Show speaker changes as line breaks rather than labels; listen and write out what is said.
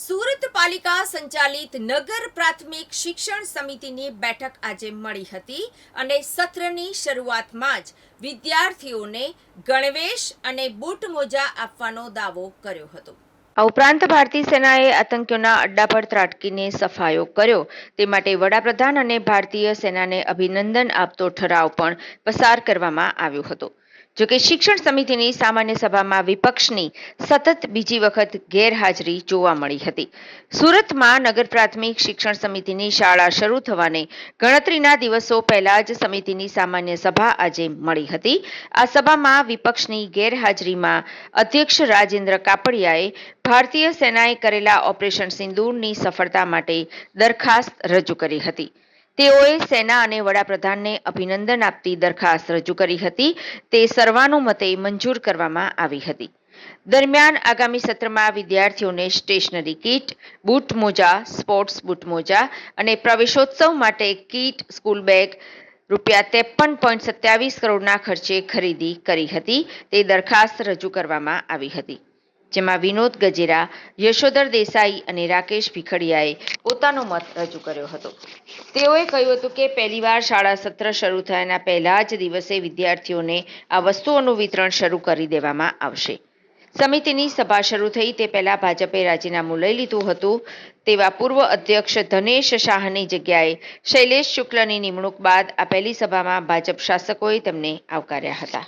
સુરત પાલિકા સંચાલિત નગર પ્રાથમિક શિક્ષણ સમિતિની બેઠક આજે મળી હતી અને સત્રની શરૂઆતમાં જ વિદ્યાર્થીઓને ગણવેશ અને બૂટ મોજા આપવાનો દાવો કર્યો હતો.
આ ઉપરાંત ભારતીય સેનાએ આતંકીઓના અડ્ડા પર ત્રાટકીને સફાયો કર્યો. તે માટે વડાપ્રધાન અને ભારતીય સેનાને અભિનંદન આપતો ઠરાવ પણ પસાર કરવામાં આવ્યો હતો. જોકે શિક્ષણ સમિતિની સામાન્ય સભામાં વિપક્ષની સતત બીજી વખત ગેરહાજરી જોવા મળી હતી. સુરતમાં નગર પ્રાથમિક શિક્ષણ સમિતિની શાળા શરૂ થવાને ગણતરીના દિવસો પહેલા જ સમિતિની સામાન્ય સભા આજે મળી હતી. આ સભામાં વિપક્ષની ગેરહાજરીમાં અધ્યક્ષ રાજેન્દ્ર કાપડિયાએ ભારતીય સેનાએ કરેલા ઓપરેશન સિંદૂરની સફળતા માટે દરખાસ્ત રજૂ કરી હતી. તેઓએ સેના અને વડાપ્રધાનને અભિનંદન આપતી દરખાસ્ત રજૂ કરી હતી. તે સર્વાનુમતે મંજૂર કરવામાં આવી હતી. દરમિયાન આગામી સત્રમાં વિદ્યાર્થીઓને સ્ટેશનરી કીટ, બૂટ મોજા, સ્પોર્ટ્સ બૂટ મોજા અને પ્રવેશોત્સવ માટે કીટ, સ્કૂલ બેગ રૂપિયા ત્રેપન પોઈન્ટ સત્યાવીસ કરોડના ખર્ચે ખરીદી કરી હતી. તે દરખાસ્ત રજૂ કરવામાં આવી હતી. જેમાં વિનોદ ગજેરા, યશોધર દેસાઈ અને રાકેશ ભીખડિયાએ પોતાનો મત રજૂ કર્યો હતો. તેઓએ કહ્યું હતું કે પહેલીવાર શાળા સત્ર શરૂ થયાના પહેલા જ દિવસે વિદ્યાર્થીઓને આ વસ્તુઓનું વિતરણ શરૂ કરી દેવામાં આવશે. સમિતિની સભા શરૂ થઈ તે પહેલા ભાજપે રાજીનામું લઈ લીધું હતું. તેવા પૂર્વ અધ્યક્ષ ધનેશ શાહની જગ્યાએ શૈલેષ શુક્લની નિમણૂક બાદ આ પહેલી સભામાં ભાજપ શાસકોએ તેમને આવકાર્યા હતા.